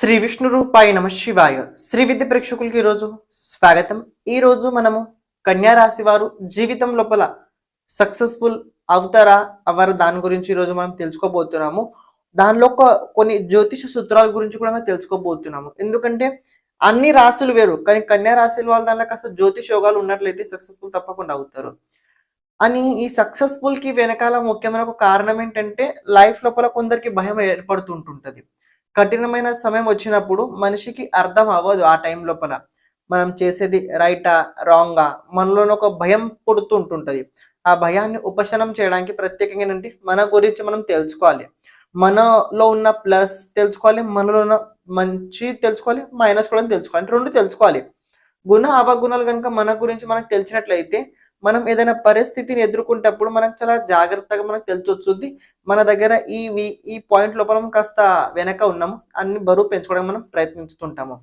శ్రీ విష్ణు రూపాయ నమ శివాయ. శ్రీ విద్య ప్రేక్షకులకి ఈరోజు స్వాగతం. ఈ రోజు మనము కన్యా రాశి వారు జీవితం లోపల సక్సెస్ఫుల్ అవుతారా అవరు దాని గురించి ఈరోజు మనం తెలుసుకోబోతున్నాము. దానిలో కొన్ని జ్యోతిష సూత్రాల గురించి కూడా తెలుసుకోబోతున్నాము. ఎందుకంటే అన్ని రాశులు వేరు కానీ కన్యా రాశుల వాళ్ళ దానిలో కాస్త జ్యోతిష యోగాలు ఉన్నట్లయితే సక్సెస్ఫుల్ తప్పకుండా అవుతారు. అని ఈ సక్సెస్ఫుల్కి వెనకాల ముఖ్యమైన ఒక కారణం ఏంటంటే లైఫ్ లోపల కొందరికి భయం ఏర్పడుతుంటుంటది. కఠినమైన సమయం వచ్చినప్పుడు మనిషికి అర్థం అవ్వదు ఆ టైం లోపల. మనం చేసేది రైటా రాంగా మనలోనే ఒక భయం పుడుతుంటుంటుంది. ఆ భయాన్ని ఉపశమనం చేయడానికి ప్రత్యేకంగా ఏంటంటే మన గురించి మనం తెలుసుకోవాలి. మనలో ఉన్న ప్లస్ తెలుసుకోవాలి మనలో ఉన్న మంచి తెలుసుకోవాలి మైనస్ కూడా తెలుసుకోవాలి. రెండు తెలుసుకోవాలి. గుణ అవగుణాలు కనుక మన గురించి మనకు తెలిసినట్లయితే మనం ఏదైనా పరిస్థితిని ఎదుర్కొంటప్పుడు మనకు చాలా జాగ్రత్తగా మనకు తెలిసొచ్చుద్ది. మన దగ్గర ఈ వి- ఈ పాయింట్ లోపల మనం కాస్త వెనక ఉన్నాము. అన్ని బరువు పెంచుకోవడానికి మనం ప్రయత్నిస్తుంటాము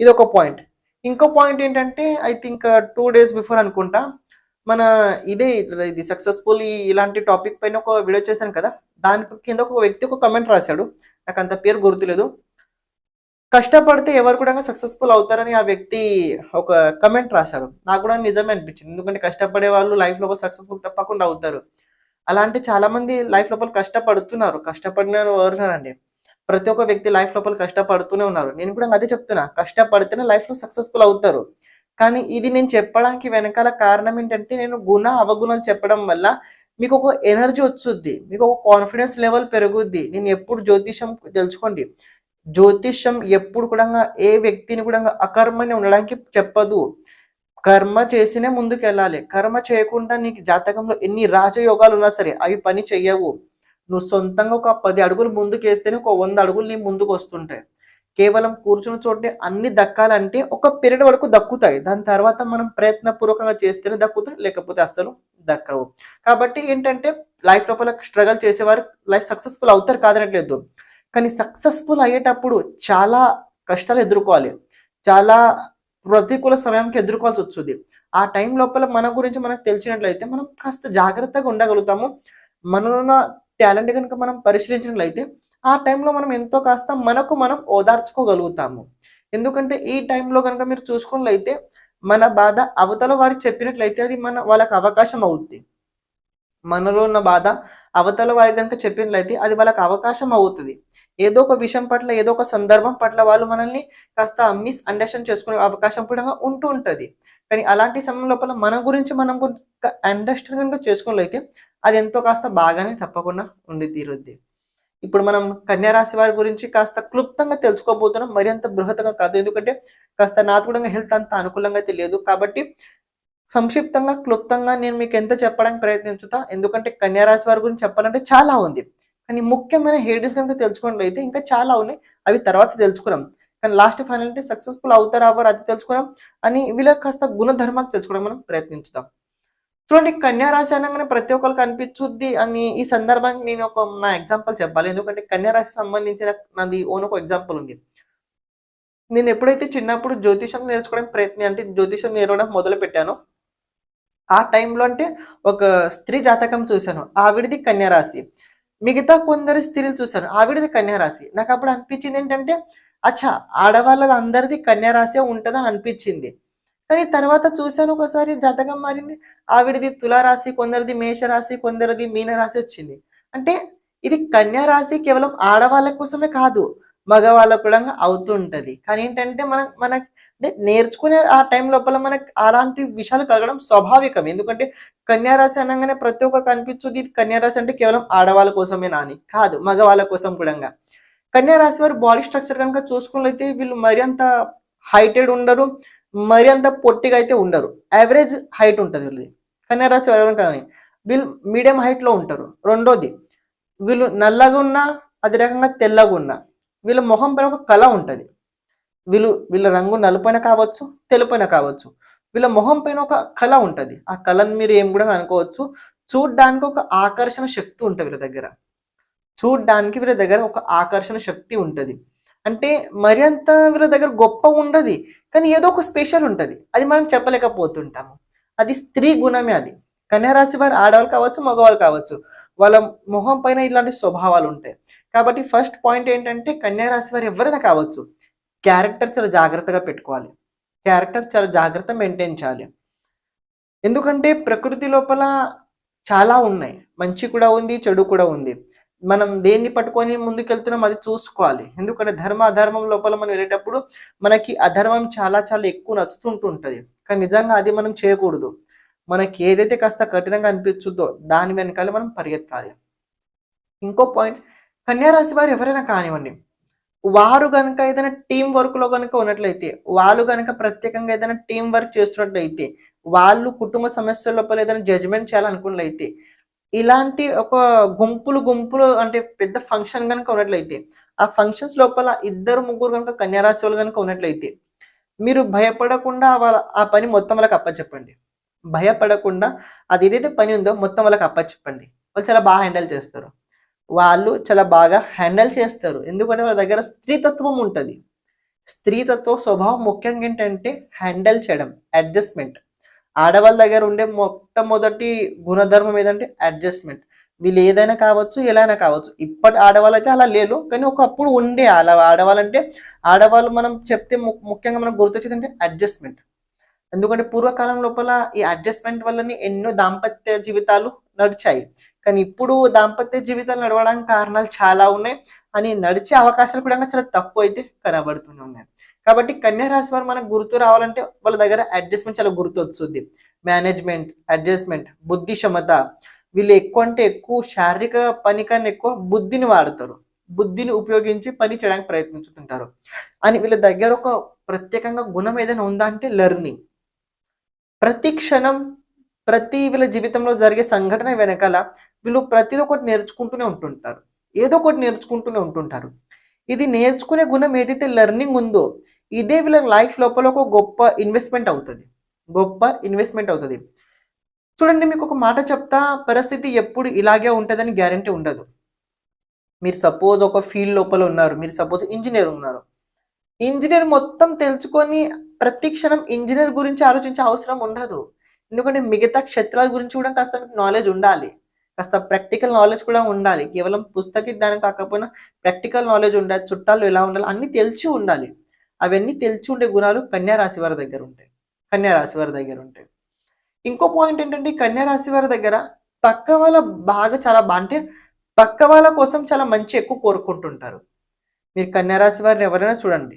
ఇది ఒక పాయింట్ ఇంకో పాయింట్ ఏంటంటే I think two days before అనుకుంటా మన ఇదే ఇది సక్సెస్ఫుల్ ఇలాంటి టాపిక్ పైన ఒక వీడియో చేశాను కదా దాని కింద ఒక వ్యక్తి ఒక కమెంట్ రాశాడు. నాకు అంత పేరు గుర్తులేదు. కష్టపడితే ఎవరు కూడా సక్సెస్ఫుల్ అవుతారని ఆ వ్యక్తి ఒక కమెంట్ రాశారు. నాకు కూడా నిజమే అనిపించింది. ఎందుకంటే కష్టపడే వాళ్ళు లైఫ్ లోపల సక్సెస్ఫుల్ తప్పకుండా అవుతారు. అలాంటి చాలా మంది లైఫ్ లోపల కష్టపడుతున్నారు. కష్టపడిన ఎవరున్నారండి ప్రతి ఒక్క వ్యక్తి లైఫ్ లోపల కష్టపడుతూనే ఉన్నారు. నేను కూడా అదే చెప్తున్నా. కష్టపడితేనే లైఫ్లో సక్సెస్ఫుల్ అవుతారు. కానీ ఇది నేను చెప్పడానికి వెనకాల కారణం ఏంటంటే నేను గుణ అవగుణాలు చెప్పడం వల్ల మీకు ఒక ఎనర్జీ వచ్చుద్ది మీకు ఒక కాన్ఫిడెన్స్ లెవెల్ పెరుగుద్ది. నేను ఎప్పుడు జ్యోతిషం తెలుసుకోండి. జ్యోతిష్యం ఎప్పుడు కూడా ఏ వ్యక్తిని కూడా అకర్మని ఉండడానికి చెప్పదు. కర్మ చేసినే ముందుకు వెళ్ళాలి కర్మ చేయకుండా నీకు జాతకంలో ఎన్ని రాజయోగాలు ఉన్నా సరే అవి పని చెయ్యవు. నువ్వు సొంతంగా ఒక పది అడుగులు ముందుకు వేస్తేనే ఒక వంద అడుగులు నీ ముందుకు వస్తుంటాయి కేవలం కూర్చుని చోటే అన్ని దక్కాలంటే ఒక పీరియడ్ వరకు దక్కుతాయి. దాని తర్వాత మనం ప్రయత్నపూర్వకంగా చేస్తేనే దక్కుతాయి లేకపోతే అస్సలు దక్కవు. కాబట్టి ఏంటంటే లైఫ్ లోపల స్ట్రగల్ చేసేవారు లైఫ్ సక్సెస్ఫుల్ అవుతారు కాదనట్లేదు. కానీ సక్సెస్ఫుల్ అయ్యేటప్పుడు చాలా కష్టాలు ఎదుర్కోవాలి. చాలా ప్రతికూల సమయానికి ఎదుర్కోవాల్సి వస్తుంది. ఆ టైం లోపల మన గురించి మనకు తెలిసినట్లయితే మనం కాస్త జాగ్రత్తగా ఉండగలుగుతాము. మనలో ఉన్న టాలెంట్ కనుక మనం పరిశీలించినట్లయితే ఆ టైంలో మనం ఎంతో కాస్త మనకు మనం ఓదార్చుకోగలుగుతాము. ఎందుకంటే ఈ టైంలో కనుక మీరు చూసుకున్నట్లయితే మన బాధ అవతల వారికి చెప్పినట్లయితే అది మన వాళ్ళకి అవకాశం అవుద్ది. మనలో ఉన్న బాధ అవతల వారికి కనుక చెప్పినట్లయితే అది వాళ్ళకి అవకాశం అవుతుంది. ఏదో ఒక విషయం పట్ల ఏదో ఒక సందర్భం పట్ల వాళ్ళు మనల్ని కాస్త మిస్ అండర్స్టాండ్ చేసుకునే అవకాశం కూడా ఉంటూ ఉంటుంది. కానీ అలాంటి సమయం లోపల మన గురించి మనం అండర్స్టాండ్ కనుక చేసుకున్నట్లయితే అది ఎంతో కాస్త బాగానే తప్పకుండా ఉండి తీరుద్ది. ఇప్పుడు మనం కన్యారాశి వారి గురించి కాస్త క్లుప్తంగా తెలుసుకోబోతున్నాం. మరింత బృహత్గా బృహతంగా కాదు. ఎందుకంటే కాస్త నాకు కూడా హెల్త్ అంత అనుకూలంగా తెలియదు కాబట్టి సంక్షిప్తంగా క్లుప్తంగా నేను మీకు ఎంత చెప్పడానికి ప్రయత్నించుతా ఎందుకంటే కన్యా రాశి వారి గురించి చెప్పాలంటే చాలా ఉంది. కానీ ముఖ్యమైన హేడీస్ కనుక తెలుసుకున్నట్లయితే ఇంకా చాలా ఉన్నాయి. అవి తర్వాత తెలుసుకున్నాం. కానీ లాస్ట్ ఫైనల్ అంటే సక్సెస్ఫుల్ అవుతారా అవ్వరు అది తెలుసుకున్నాం. అని వీళ్ళకి కాస్త గుణధర్మాలు తెలుసుకోవడం మనం ప్రయత్నించుదాం. చూడండి కన్యారాశి అనగానే ప్రతి ఒక్కరికి అనిపించుద్ది అని ఈ సందర్భానికి నేను ఒక నా ఎగ్జాంపుల్ చెప్పాలి. ఎందుకంటే కన్యారాశి సంబంధించిన నాది ఓన్ ఒక ఎగ్జాంపుల్ ఉంది. నేను ఎప్పుడైతే చిన్నప్పుడు జ్యోతిషం నేర్చుకోవడానికి ప్రయత్నం అంటే జ్యోతిషం నేర్వడం మొదలు పెట్టానో ఆ టైంలో అంటే ఒక స్త్రీ జాతకం చూశాను ఆవిడది కన్యారాశి మిగతా కొందరు స్త్రీలు చూశాను ఆవిడది కన్యారాశి నాకు అప్పుడు అనిపించింది ఏంటంటే అచ్చా ఆడవాళ్ళది అందరిది కన్యారాశి ఉంటుందని అనిపించింది. కానీ తర్వాత చూశాను ఒకసారి జాతకం మారింది ఆవిడది తులారాశి కొందరిది మేషరాశి కొందరిది మీనరాశి వచ్చింది. అంటే ఇది కన్యారాశి కేవలం ఆడవాళ్ళ కోసమే కాదు మగవాళ్ళకు కూడా అవుతూ ఉంటుంది కానీ ఏంటంటే మన మన అంటే నేర్చుకునే ఆ టైం లోపల మనకు అలాంటి విషయాలు కలగడం స్వాభావికం ఎందుకంటే కన్యారాశి అనగానే ప్రతి ఒక్క కనిపించుద్ది ఇది కన్యారాశి అంటే కేవలం ఆడవాళ్ళ కోసమే నాని. కాదు మగవాళ్ళ కోసం కూడా కన్యారాశి వారి బాడీ స్ట్రక్చర్ కనుక చూసుకున్నట్లయితే వీళ్ళు మరింత హైటెడ్ ఉండరు మరి అంత పొట్టిగా అయితే ఉండరు. యావరేజ్ హైట్ ఉంటుంది వీళ్ళది. కన్యారాశి వారు కానీ వీళ్ళు మీడియం హైట్లో ఉంటారు. రెండోది వీళ్ళు నల్లగా ఉన్నా అదే రకంగా తెల్లగా ఉన్నా వీళ్ళ మొహం పైన ఒక కళ ఉంటుంది. వీళ్ళు వీళ్ళ రంగు నలుపైన కావచ్చు తెలుపైన కావచ్చు. వీళ్ళ మొహం పైన ఒక కళ ఉంటుంది. ఆ కళను మీరు ఏం కూడా అనుకోవచ్చు. చూడ్డానికి ఒక ఆకర్షణ శక్తి ఉంటుంది వీళ్ళ దగ్గర. చూడ్డానికి వీళ్ళ దగ్గర ఒక ఆకర్షణ శక్తి ఉంటుంది. అంటే మరి అంత వీళ్ళ దగ్గర గొప్ప ఉండదు. కానీ ఏదో ఒక స్పెషల్ ఉంటుంది. అది మనం చెప్పలేకపోతుంటాము. అది స్త్రీ గుణమే అది. కన్యారాశి వారు ఆడవాళ్ళు కావచ్చు మగవాళ్ళు కావచ్చు వాళ్ళ మొహం పైన ఇలాంటి స్వభావాలు ఉంటాయి. కాబట్టి ఫస్ట్ పాయింట్ ఏంటంటే కన్యారాశి వారు ఎవరైనా కావచ్చు క్యారెక్టర్ చాలా జాగ్రత్తగా పెట్టుకోవాలి. క్యారెక్టర్ చాలా జాగ్రత్త మెయింటైన్ చేయాలి. ఎందుకంటే ప్రకృతి లోపల చాలా ఉన్నాయి. మంచి కూడా ఉంది చెడు కూడా ఉంది. మనం దేన్ని పట్టుకొని ముందుకెళ్తున్నాం అది చూసుకోవాలి. ఎందుకంటే ధర్మ అధర్మం లోపల మనం వెళ్ళేటప్పుడు మనకి అధర్మం చాలా చాలా ఎక్కువ నచ్చుతుంటూ ఉంటుంది కానీ నిజంగా అది మనం చేయకూడదు. మనకి ఏదైతే కాస్త కఠినంగా అనిపించుద్దో దాని వెనకాల మనం పరిగెత్తాలి. ఇంకో పాయింట్ కన్యారాశి వారు ఎవరైనా కానివ్వండి. వారు కనుక ఏదైనా టీం వర్క్లో కనుక ఉన్నట్లయితే వాళ్ళు కనుక ప్రత్యేకంగా ఏదైనా టీం వర్క్ చేస్తున్నట్లయితే వాళ్ళు కుటుంబ సమస్యల లోపల ఏదైనా జడ్జ్మెంట్ చేయాలనుకున్నట్లయితే ఇలాంటి ఒక గుంపులు గుంపులు అంటే పెద్ద ఫంక్షన్ కనుక ఉన్నట్లయితే ఆ ఫంక్షన్స్ లోపల ఇద్దరు ముగ్గురు కనుక కన్యారాశి వాళ్ళు కనుక ఉన్నట్లయితే మీరు భయపడకుండా వాళ్ళ ఆ పని మొత్తం వాళ్ళకి అప్పచెప్పండి. భయపడకుండా అది ఏదైతే పని ఉందో మొత్తం వాళ్ళకి అప్పచెప్పండి. వాళ్ళు చాలా బాగా హ్యాండిల్ చేస్తారు. వాళ్ళు చాలా బాగా హ్యాండిల్ చేస్తారు. ఎందుకంటే వాళ్ళ దగ్గర స్త్రీతత్వం ఉంటుంది. స్త్రీతత్వ స్వభావం ముఖ్యంగా ఏంటంటే హ్యాండిల్ చేయడం అడ్జస్ట్మెంట్. ఆడవాళ్ళ దగ్గర ఉండే మొట్టమొదటి గుణధర్మం ఏదంటే అడ్జస్ట్మెంట్. వీళ్ళు ఏదైనా కావచ్చు ఎలా అయినా కావచ్చు. ఇప్పటి ఆడవాళ్ళు అయితే అలా లేరు. కానీ ఒకప్పుడు ఉండే అలా ఆడవాళ్ళంటే ఆడవాళ్ళు మనం చెప్తే ముఖ్యంగా మనకు గుర్తొచ్చేది అంటే అడ్జస్ట్మెంట్. ఎందుకంటే పూర్వకాలం లోపల ఈ అడ్జస్ట్మెంట్ వల్లనే ఎన్నో దాంపత్య జీవితాలు నడిచాయి. కానీ ఇప్పుడు దాంపత్య జీవితాలు నడవడానికి కారణాలు చాలా ఉన్నాయి. అని నడిచే అవకాశాలు కూడా చాలా తక్కువ అయితే కనబడుతూనే ఉన్నాయి. కాబట్టి కన్యా రాశి వారు మనకు గుర్తు రావాలంటే వాళ్ళ దగ్గర అడ్జస్ట్మెంట్ చాలా గుర్తు వస్తుంది మేనేజ్మెంట్ అడ్జస్ట్మెంట్ బుద్ధి క్షమత. వీళ్ళు ఎక్కువ అంటే ఎక్కువ శారీరక పని కన్నా ఎక్కువ బుద్ధిని వాడతారు. బుద్ధిని ఉపయోగించి పని చేయడానికి ప్రయత్నించుకుంటారు అని వీళ్ళ దగ్గర ఒక ప్రత్యేకంగా గుణం ఏదైనా ఉందా అంటే లెర్నింగ్. ప్రతి క్షణం ప్రతి వీళ్ళ జీవితంలో జరిగే సంఘటన వెనకాల వీళ్ళు ప్రతిది ఒకటి నేర్చుకుంటూనే ఉంటుంటారు. ఏదో ఒకటి నేర్చుకుంటూనే ఉంటుంటారు. ఇది నేర్చుకునే గుణం ఏదైతే లెర్నింగ్ ఉందో ఇదే వీళ్ళ లైఫ్ లోపల ఒక గొప్ప ఇన్వెస్ట్మెంట్ అవుతుంది. గొప్ప ఇన్వెస్ట్మెంట్ అవుతుంది. చూడండి మీకు ఒక మాట చెప్తా పరిస్థితి ఎప్పుడు ఇలాగే ఉంటుందని గ్యారంటీ ఉండదు. మీరు సపోజ్ ఒక ఫీల్డ్ లోపల ఉన్నారు మీరు సపోజ్ ఇంజనీర్ ఉన్నారు. ఇంజనీర్ మొత్తం తెలుసుకొని ప్రతి క్షణం ఇంజనీర్ గురించి ఆలోచించే అవసరం ఉండదు. ఎందుకంటే మిగతా క్షేత్రాల గురించి కూడా కాస్త నాలెడ్జ్ ఉండాలి. కాస్త ప్రాక్టికల్ నాలెడ్జ్ కూడా ఉండాలి. కేవలం పుస్తక జ్ఞానం కాకపోయినా ప్రాక్టికల్ నాలెడ్జ్ ఉండాలి. చుట్టాలు ఎలా ఉండాలి? అన్ని తెలిసి ఉండాలి. అవన్నీ తెలిసి ఉండే గుణాలు కన్యా రాశి వారి దగ్గర ఉంటాయి. కన్యారాశి వారి దగ్గర ఉంటాయి. ఇంకో పాయింట్ ఏంటంటే కన్యారాశి వారి దగ్గర పక్క వాళ్ళ బాగా చాలా బా అంటే పక్క వాళ్ళ కోసం చాలా మంచి ఎక్కువ కోరుకుంటుంటారు. మీరు కన్యారాశి వారిని ఎవరైనా చూడండి.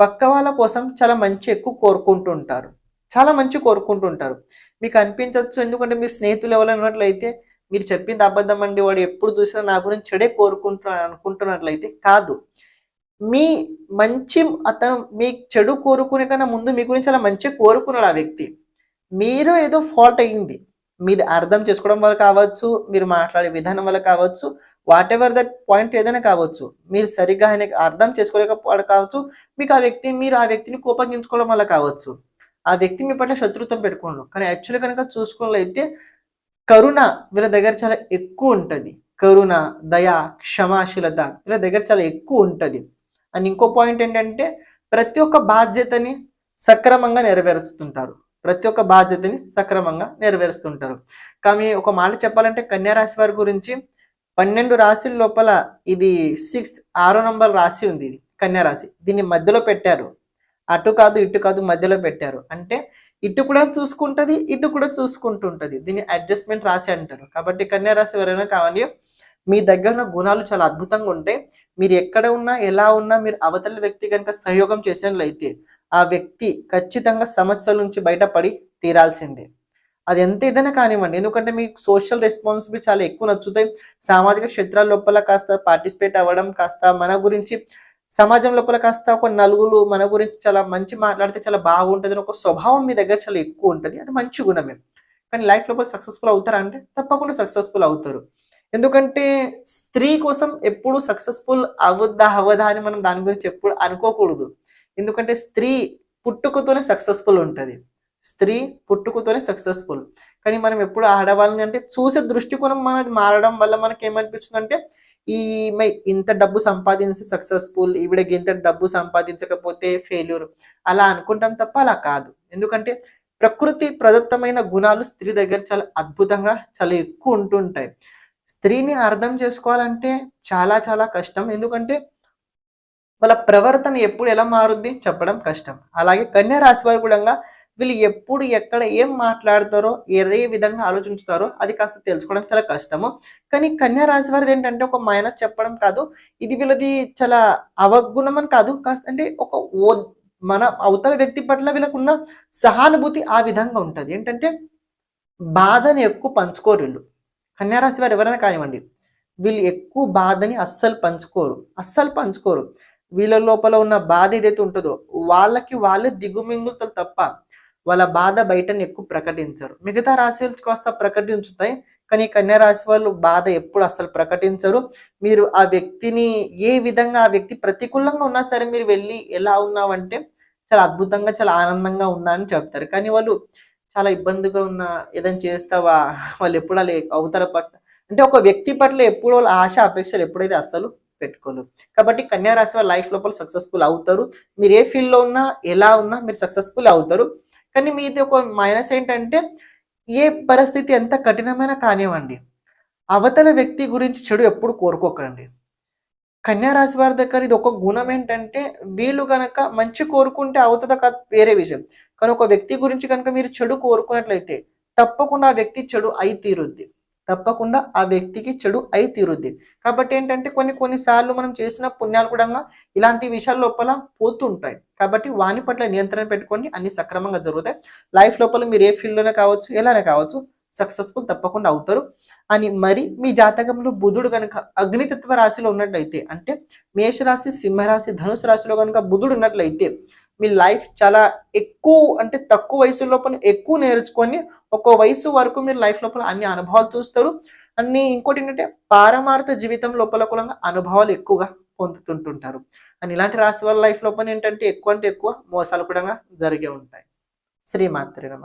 పక్క వాళ్ళ కోసం చాలా మంచి ఎక్కువ కోరుకుంటుంటారు. చాలా మంచి కోరుకుంటుంటారు. మీకు అనిపించవచ్చు ఎందుకంటే మీరు స్నేహితులు ఎవరు అన్నట్లయితే మీరు చెప్పింది అబద్ధం అండి. వాడు ఎప్పుడు చూసినా నా గురించి చెడే కోరుకుంటున్నాను అనుకుంటున్నట్లయితే కాదు. మీ మంచి అతను మీ చెడు కోరుకునే కన్నా ముందు మీ గురించి అలా మంచి కోరుకున్నాడు ఆ వ్యక్తి. మీరు ఏదో ఫాల్ట్ అయ్యింది. మీది అర్థం చేసుకోవడం వల్ల కావచ్చు మీరు మాట్లాడే విధానం వల్ల కావచ్చు వాట్ ఎవర్ దట్ పాయింట్ ఏదైనా కావచ్చు మీరు సరిగ్గా ఆయన అర్థం చేసుకోలేకపోవడం కావచ్చు మీకు ఆ వ్యక్తి మీరు ఆ వ్యక్తిని కోపగించుకోవడం వల్ల కావచ్చు. ఆ వ్యక్తి మీ పట్ల శత్రుత్వం పెట్టుకోండు కానీ యాక్చువల్లీ కనుక చూసుకున్నట్లయితే కరుణ వీళ్ళ దగ్గర చాలా ఎక్కువ ఉంటుంది. కరుణ దయ క్షమాశీలత వీళ్ళ దగ్గర చాలా ఎక్కువ ఉంటుంది. అండ్ ఇంకో పాయింట్ ఏంటంటే ప్రతి ఒక్క బాధ్యతని సక్రమంగా నెరవేరుస్తుంటారు. ప్రతి ఒక్క బాధ్యతని సక్రమంగా నెరవేరుస్తుంటారు. కానీ ఒక మాట చెప్పాలంటే కన్యా రాశి వారి గురించి పన్నెండు రాశుల లోపల ఇది సిక్స్త్ ఆరో నంబర్ రాశి ఉంది ఇది కన్యా రాశి. దీన్ని మధ్యలో పెట్టారు. అటు కాదు ఇటు కాదు మధ్యలో పెట్టారు. అంటే ఇటు కూడా చూసుకుంటుంది ఇటు కూడా చూసుకుంటుంటుంది. దీన్ని అడ్జస్ట్మెంట్ రాశి అంటారు. కాబట్టి కన్యా రాశి ఎవరైనా కావాలి మీ దగ్గర ఉన్న గుణాలు చాలా అద్భుతంగా ఉంటాయి. మీరు ఎక్కడ ఉన్నా ఎలా ఉన్నా మీరు అవతల వ్యక్తి కనుక సహయోగం చేసినట్లయితే ఆ వ్యక్తి ఖచ్చితంగా సమస్యల నుంచి బయటపడి తీరాల్సిందే. అది ఎంత ఏదైనా కానివ్వండి ఎందుకంటే మీకు సోషల్ రెస్పాన్సిబిలిటీ చాలా ఎక్కువ నచ్చుతాయి. సామాజిక క్షేత్రాల లోపల కాస్త పార్టిసిపేట్ అవ్వడం కాస్త మన గురించి సమాజం లోపల కాస్త ఒక నలుగురు మన గురించి చాలా మంచి మాట్లాడితే చాలా బాగుంటుంది అని ఒక స్వభావం మీ దగ్గర చాలా ఎక్కువ ఉంటుంది. అది మంచి గుణమే. కానీ లైఫ్ లోపల సక్సెస్ఫుల్ అవుతారా అంటే తప్పకుండా సక్సెస్ఫుల్ అవుతారు. ఎందుకంటే స్త్రీ కోసం ఎప్పుడు సక్సెస్ఫుల్ అవద్దా అవదా అని మనం దాని గురించి ఎప్పుడు అనుకోకూడదు. ఎందుకంటే స్త్రీ పుట్టుకతోనే సక్సెస్ఫుల్ ఉంటుంది. స్త్రీ పుట్టుకతోనే సక్సెస్ఫుల్. కానీ మనం ఎప్పుడు ఆడవాళ్ళని అంటే చూసే దృష్టికోణం మనది మారడం వల్ల మనకి ఏమనిపిస్తుంది అంటే ఈమె ఇంత డబ్బు సంపాదించి సక్సెస్ఫుల్ ఈవిడకి ఇంత డబ్బు సంపాదించకపోతే ఫెయిల్యూర్ అలా అనుకుంటాం తప్ప అలా కాదు. ఎందుకంటే ప్రకృతి ప్రదత్తమైన గుణాలు స్త్రీ దగ్గర చాలా అద్భుతంగా చాలా ఎక్కువ ఉంటుంటాయి స్త్రీని అర్థం చేసుకోవాలంటే చాలా చాలా కష్టం. ఎందుకంటే వాళ్ళ ప్రవర్తన ఎప్పుడు ఎలా మారుద్ది? చెప్పడం కష్టం. అలాగే కన్యా రాశి వారు కూడా వీళ్ళు ఎప్పుడు ఎక్కడ ఏం మాట్లాడతారో ఏ విధంగా ఆలోచించుతారో అది కాస్త తెలుసుకోవడం చాలా కష్టము. కానీ కన్యా రాశి వారిది ఏంటంటే ఒక మైనస్ చెప్పడం కాదు. ఇది వీళ్ళది చాలా అవగుణం అని కాదు. కాస్త అంటే ఒక ఓ మన అవతల వ్యక్తి పట్ల వీళ్ళకున్న సహానుభూతి ఆ విధంగా ఉంటుంది. ఏంటంటే బాధని ఎక్కువ పంచుకోరు వీళ్ళు. కన్యారాశి వారు ఎవరైనా కానివ్వండి వీళ్ళు ఎక్కువ బాధని అస్సలు పంచుకోరు. అస్సలు పంచుకోరు. వీళ్ళ లోపల ఉన్న బాధ ఏదైతే ఉంటుందో వాళ్ళకి వాళ్ళే దిగుమింగుతారు తప్ప వాళ్ళ బాధ బయటని ఎక్కువ ప్రకటించరు. మిగతా రాశులు కాస్త ప్రకటించుతాయి కానీ కన్యా రాశి వాళ్ళు బాధ ఎప్పుడు అసలు ప్రకటించరు. మీరు ఆ వ్యక్తిని ఏ విధంగా ఆ వ్యక్తి ప్రతికూలంగా ఉన్నా సరే మీరు వెళ్ళి ఎలా ఉన్నావంటే చాలా అద్భుతంగా చాలా ఆనందంగా ఉన్నా అని చెప్తారు. కానీ వాళ్ళు చాలా ఇబ్బందిగా ఉన్న ఏదైనా చేస్తావా? వాళ్ళు ఎప్పుడు అలా అవుతారు పక్క అంటే ఒక వ్యక్తి పట్ల ఎప్పుడు వాళ్ళ ఆశ అపేక్షలు ఎప్పుడైతే అస్సలు పెట్టుకోలేదు కాబట్టి కన్యా రాశి వాళ్ళ లైఫ్ లోపల సక్సెస్ఫుల్ అవుతారు. మీరు ఏ ఫీల్డ్లో ఉన్నా ఎలా ఉన్నా మీరు సక్సెస్ఫుల్ అవుతారు. కానీ మీది ఒక మైనస్ ఏంటంటే ఏ పరిస్థితి ఎంత కఠినమైన కానివ్వండి అవతల వ్యక్తి గురించి చెడు ఎప్పుడు కోరుకోకండి. కన్యా రాశి వారి దగ్గర ఇది ఒక గుణం ఏంటంటే వీళ్ళు కనుక మంచి కోరుకుంటే అవుతుందా కాదు వేరే విషయం. కానీ ఒక వ్యక్తి గురించి కనుక మీరు చెడు కోరుకున్నట్లయితే తప్పకుండా ఆ వ్యక్తి చెడు అయి తీరుద్ది. తప్పకుండా ఆ వ్యక్తికి చెడు అయి తీరుద్ది. కాబట్టి ఏంటంటే కొన్ని కొన్నిసార్లు మనం చేసిన పుణ్యాలు కూడా ఇలాంటి విషయాల లోపల పోతుంటాయి. కాబట్టి వాని పట్ల నియంత్రణ పెట్టుకొని అన్ని సక్రమంగా జరుగుతాయి. లైఫ్ లోపల మీరు ఏ ఫీల్డ్లోనే కావచ్చు ఎలానే కావచ్చు సక్సెస్ఫుల్ తప్పకుండా అవుతారు. అని మరి మీ జాతకంలో బుధుడు కనుక అగ్నితత్వ రాశిలో ఉన్నట్లయితే అంటే మేషరాశి సింహరాశి ధనుసు రాశిలో కనుక బుధుడు ఉన్నట్లయితే మీ లైఫ్ చాలా ఎక్కువ అంటే తక్కువ వయసు లోపల ఎక్కువ నేర్చుకొని ఒక్కో వయసు వరకు మీరు లైఫ్ లోపల అన్ని అనుభవాలు చూస్తారు. అన్ని ఇంకోటి ఏంటంటే పారమార్థ జీవితం లోపల కూడా అనుభవాలు ఎక్కువగా పొందుతుంటుంటారు. అని ఇలాంటి రాశి వాళ్ళ లైఫ్ లోపల ఏంటంటే ఎక్కువ అంటే ఎక్కువ మోసాలు కూడా జరిగే ఉంటాయి. శ్రీమాత్రి నమ.